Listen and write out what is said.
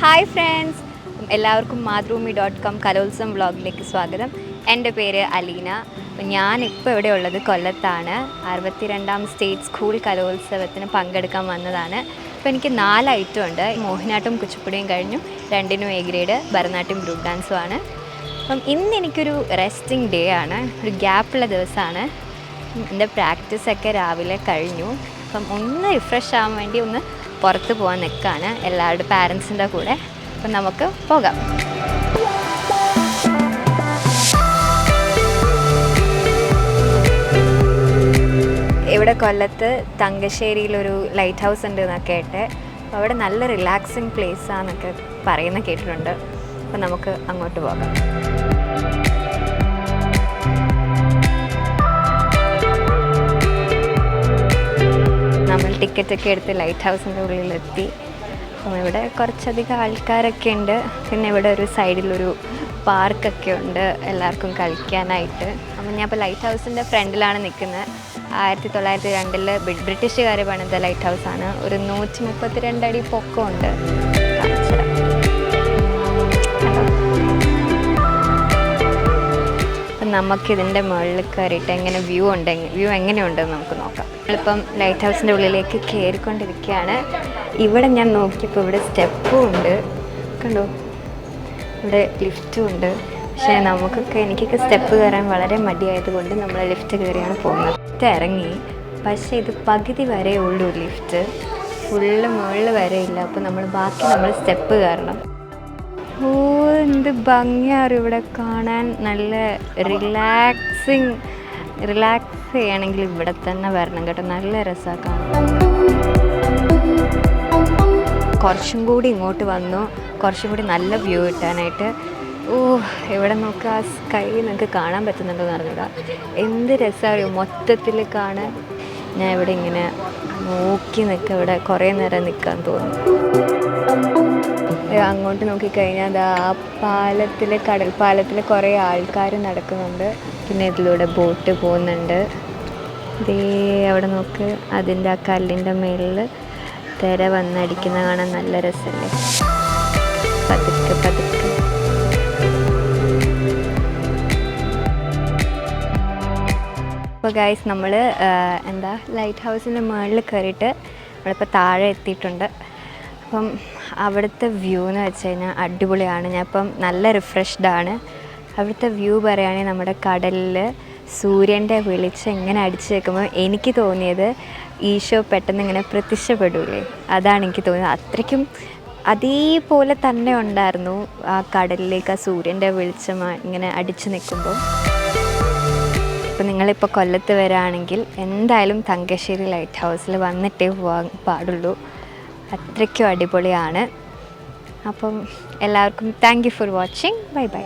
Hi friends എല്ലാവർക്കും Mathrubhumi dot com കലോത്സവം വ്ളോഗിലേക്ക് സ്വാഗതം. എന്റെ പേര് അലീന. ഞാൻ ഇപ്പോൾ ഇവിടെ ഉള്ളത് കൊല്ലത്താണ്. അറുപത്തിരണ്ടാം സ്റ്റേറ്റ് സ്കൂൾ കലോത്സവത്തിന് പങ്കെടുക്കാൻ വന്നതാണ്. അപ്പോൾ എനിക്ക് നാല് ഐറ്റം ഉണ്ട്. മോഹിനാട്ടും കുച്ചിപ്പുടിയും കഴിഞ്ഞു. രണ്ടിനും എ ഗ്രേഡ് ഭരതനാട്യം ഗ്രൂപ്പ് ഡാൻസും ആണ്. അപ്പം ഇന്ന് എനിക്കൊരു റെസ്റ്റിംഗ് ഡേ ആണ്. ഒരു ഗ്യാപ്പുള്ള ദിവസമാണ്. എന്റെ പ്രാക്ടീസൊക്കെ രാവിലെ കഴിഞ്ഞു. അപ്പം ഒന്ന് റിഫ്രഷ് ആവാൻ വേണ്ടി ഒന്ന് പുറത്ത് പോകാൻ നിൽക്കുകയാണ് എല്ലാവരുടെ പാരൻസിന്റെ കൂടെ. അപ്പം നമുക്ക് പോകാം. ഇവിടെ കൊല്ലത്ത് തങ്കശ്ശേരിയിലൊരു ലൈറ്റ് ഹൗസ് ഉണ്ട് എന്നൊക്കെ കേട്ടെ. അവിടെ നല്ല റിലാക്സിങ് പ്ലേസ് ആണെന്നൊക്കെ പറയുന്ന കേട്ടിട്ടുണ്ട്. അപ്പം നമുക്ക് അങ്ങോട്ട് പോകാം. ടിക്കറ്റൊക്കെ എടുത്ത് ലൈറ്റ് ഹൗസിന്റെ ഉള്ളിലെത്തി. അപ്പം ഇവിടെ കുറച്ചധികം ആൾക്കാരൊക്കെ ഉണ്ട്. പിന്നെ ഇവിടെ ഒരു സൈഡിലൊരു പാർക്കൊക്കെ ഉണ്ട് എല്ലാവർക്കും കളിക്കാനായിട്ട്. അപ്പം ഞാൻ ഇപ്പോൾ ലൈറ്റ് ഹൗസിന്റെ ഫ്രണ്ടിലാണ് നിൽക്കുന്നത്. ആയിരത്തി തൊള്ളായിരത്തി രണ്ടിൽ ബ്രിട്ടീഷുകാർ പണിത ലൈറ്റ് ഹൗസാണ് ഒരു നൂറ്റി മുപ്പത്തി രണ്ടടി പൊക്കമുണ്ട്. നമുക്കിതിന്റെ മുകളിൽ കയറിയിട്ട് എങ്ങനെ വ്യൂ ഉണ്ട് വ്യൂ എങ്ങനെയുണ്ടെന്ന് നമുക്ക് നോക്കാം. നമ്മളിപ്പം ലൈറ്റ് ഹൗസിന്റെ ഉള്ളിലേക്ക് കയറിക്കൊണ്ടിരിക്കുകയാണ്. ഇവിടെ ഞാൻ നോക്കിയപ്പോൾ ഇവിടെ സ്റ്റെപ്പും ഉണ്ട്. കണ്ടോ? ഇവിടെ ലിഫ്റ്റും ഉണ്ട്. പക്ഷേ നമുക്കൊക്കെ എനിക്കൊക്കെ സ്റ്റെപ്പ് കയറാൻ വളരെ മടിയായതുകൊണ്ട് നമ്മൾ ലിഫ്റ്റ് കയറിയാണ് പോകുന്നത്. ലിഫ്റ്റ് ഇറങ്ങി. പക്ഷേ ഇത് പകുതി വരെ ഉള്ളൂ ലിഫ്റ്റ് ഫുള്ള് മുകളിൽ വരെ ഇല്ല. അപ്പോൾ നമ്മൾ ബാക്കി നമ്മൾ സ്റ്റെപ്പ് കയറണം. ഓ എന്ത് ഭംഗിയാണ് ഇവിടെ കാണാൻ. നല്ല റിലാക്സിങ് റിലാക്സ് ചെയ്യണമെങ്കിൽ ഇവിടെ തന്നെ വരണം കേട്ടോ. നല്ല രസമാണ് കാണാൻ. കുറച്ചും കൂടി ഇങ്ങോട്ട് വന്നു. കുറച്ചും കൂടി നല്ല വ്യൂ കിട്ടാനായിട്ട്. ഓ എവിടെ നോക്കുക ആ സ്കൈ നിങ്ങൾക്ക് കാണാൻ പറ്റുന്നുണ്ടോ എന്ന് അറിഞ്ഞൂടാ. എന്ത് രസമാണ് മൊത്തത്തിൽ കാണാൻ. ഞാൻ ഇവിടെ ഇങ്ങനെ നോക്കി നിൽക്കുക ഇവിടെ. കുറേ നേരം നിൽക്കാൻ തോന്നുന്നു. അങ്ങോട്ട് നോക്കിക്കഴിഞ്ഞാൽ ദാ ആ പാലത്തിൽ കടൽ പാലത്തിൽ കുറേ ആൾക്കാർ നടക്കുന്നുണ്ട്. പിന്നെ ഇതിലൂടെ ബോട്ട് പോകുന്നുണ്ട്. ദേ അവിടെ നോക്ക് അതിന്റെ ആ കല്ലിന്റെ മേളിൽ തിര വന്നടിക്കുന്ന കാണാൻ നല്ല രസമല്ലേ? പതുക്കെ പതുക്കെ. അപ്പോൾ ഗൈസ് നമ്മൾ എന്താ ലൈറ്റ് ഹൗസിന്റെ മുകളിൽ കയറിയിട്ട് നമ്മളിപ്പോൾ താഴെ എത്തിയിട്ടുണ്ട്. അപ്പം അവിടുത്തെ വ്യൂ എന്ന് വെച്ച് കഴിഞ്ഞാൽ അടിപൊളിയാണ്. ഞാൻ ഇപ്പം നല്ല റിഫ്രഷ്ഡ് ആണ്. അവിടുത്തെ വ്യൂ പറയുകയാണെങ്കിൽ നമ്മുടെ കടലിൽ സൂര്യന്റെ വെളിച്ചം ഇങ്ങനെ അടിച്ചു വെക്കുമ്പോൾ എനിക്ക് തോന്നിയത് ഈശോ പെട്ടെന്ന് ഇങ്ങനെ പ്രത്യക്ഷപ്പെടൂലേ? അതാണ് എനിക്ക് തോന്നിയത്. അത്രയ്ക്കും അതേപോലെ തന്നെ ഉണ്ടായിരുന്നു ആ കടലിലേക്ക് ആ സൂര്യന്റെ വെളിച്ചം ഇങ്ങനെ അടിച്ചു നിൽക്കുമ്പോൾ ഇപ്പം നിങ്ങളിപ്പോൾ കൊല്ലത്ത് വരാണെങ്കിൽ എന്തായാലും തങ്കശ്ശേരി ലൈറ്റ് ഹൗസിൽ വന്നിട്ടേ പോകാൻ പാടുള്ളൂ. അത്രയ്ക്കും അടിപൊളിയാണ്. അപ്പം എല്ലാവർക്കും thank you for watching bye bye